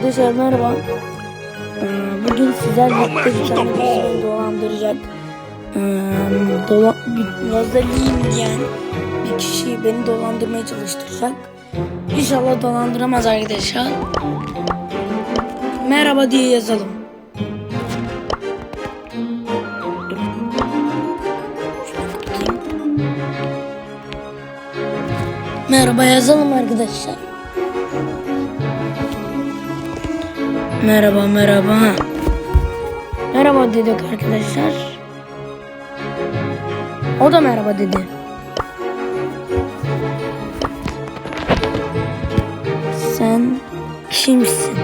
Arkadaşlar merhaba. Ee, Bugün sizlerle birlikte bir tane bizi dolandıracak. Dola, bir Lazerliyim diyen bir kişi beni dolandırmaya çalıştıracak. İnşallah dolandıramaz arkadaşlar. Merhaba diye yazalım. Merhaba yazalım arkadaşlar. Merhaba merhaba. Merhaba dedik arkadaşlar. O da merhaba dedi. Sen kimsin?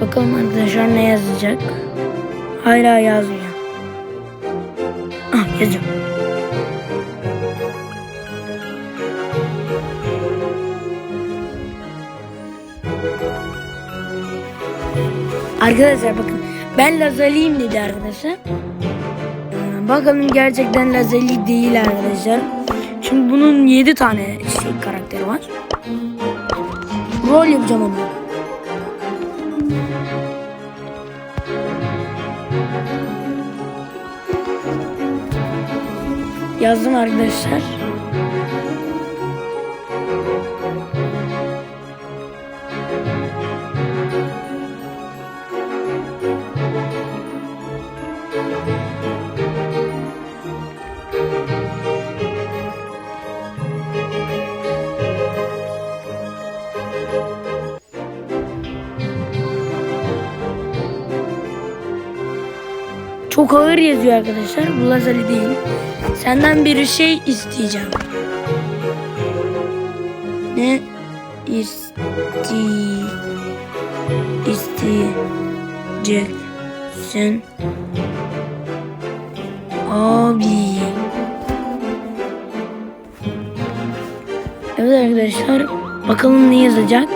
Bakalım arkadaşlar ne yazacak? Hala yazmıyor. Ah yazıyor. Arkadaşlar bakın ben Lazaliyim dedi arkadaşlar. Ee, bakalım gerçekten Lazali değil arkadaşlar. Çünkü bunun 7 tane şey karakteri var. Rol yapacağım onu. Yazdım arkadaşlar. Çok ağır yazıyor arkadaşlar. Bu Lazali değil. Senden bir şey isteyeceğim. Ne isti isteyeceksin? Abi. Evet arkadaşlar. Bakalım ne yazacak?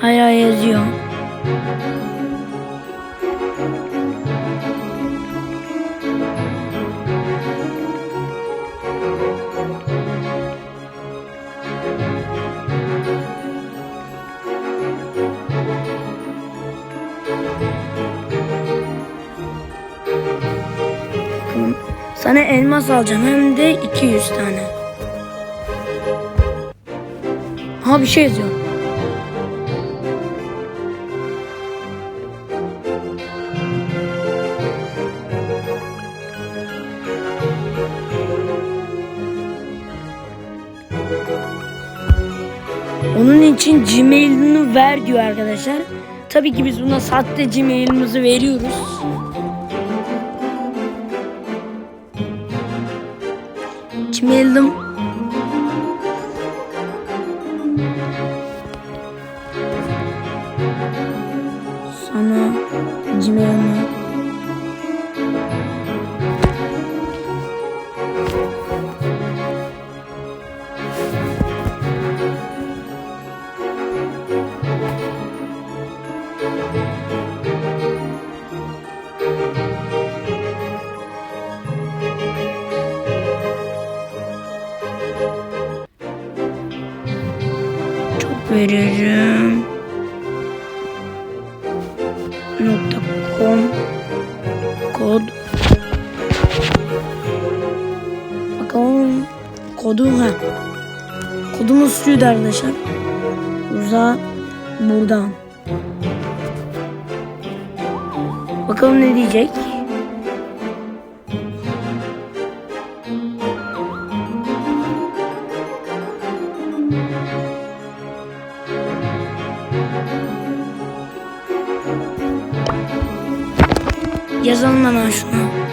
Hala yazıyor. Sana elmas alacağım hem de 200 tane. Ha bir şey yazıyor. Onun için Gmail'ini ver diyor arkadaşlar. Tabii ki biz buna sahte Gmail'imizi veriyoruz. Gmail'im veririm. Nokta com. Kod. Bakalım. Kodu ha. Kodumuz şuydu arkadaşlar uza buradan. Bakalım ne diyecek Yazalım hemen şunu.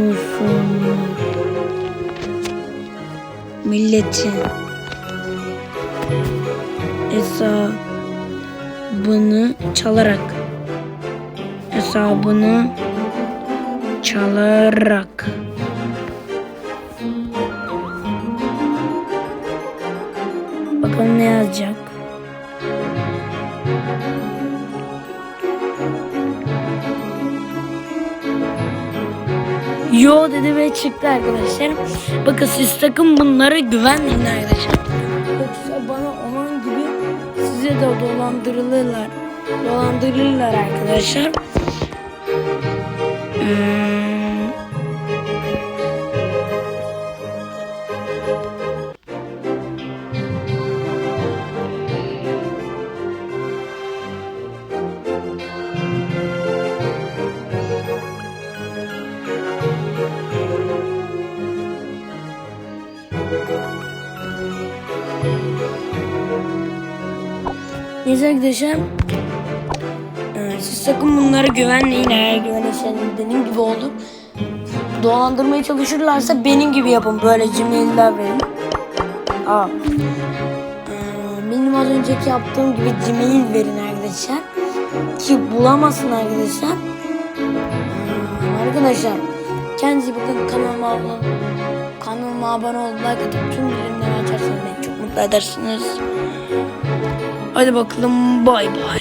Musunuz? milletin hesabını çalarak hesabını çalarak Bakalım ne yazacak. Yo dedi ve çıktı arkadaşlar. Bakın siz sakın bunlara güvenmeyin arkadaşlar. Yoksa bana olan gibi size de dolandırılırlar. Dolandırırlar arkadaşlar. Hmm. Neyse arkadaşlar. Ee, siz sakın bunlara güvenmeyin. Eğer güvenirseniz benim gibi olur. Dolandırmaya çalışırlarsa benim gibi yapın. Böyle Gmail'ler verin. Aa. Ee, benim az önceki yaptığım gibi Gmail verin arkadaşlar. Ki bulamasın arkadaşlar. Ee, arkadaşlar. Kendinize bakın kanalıma abone Kanalıma abone olun. Like atıp tüm bildirimleri açarsanız beni çok mutlu edersiniz. Hadi bakalım bay bay.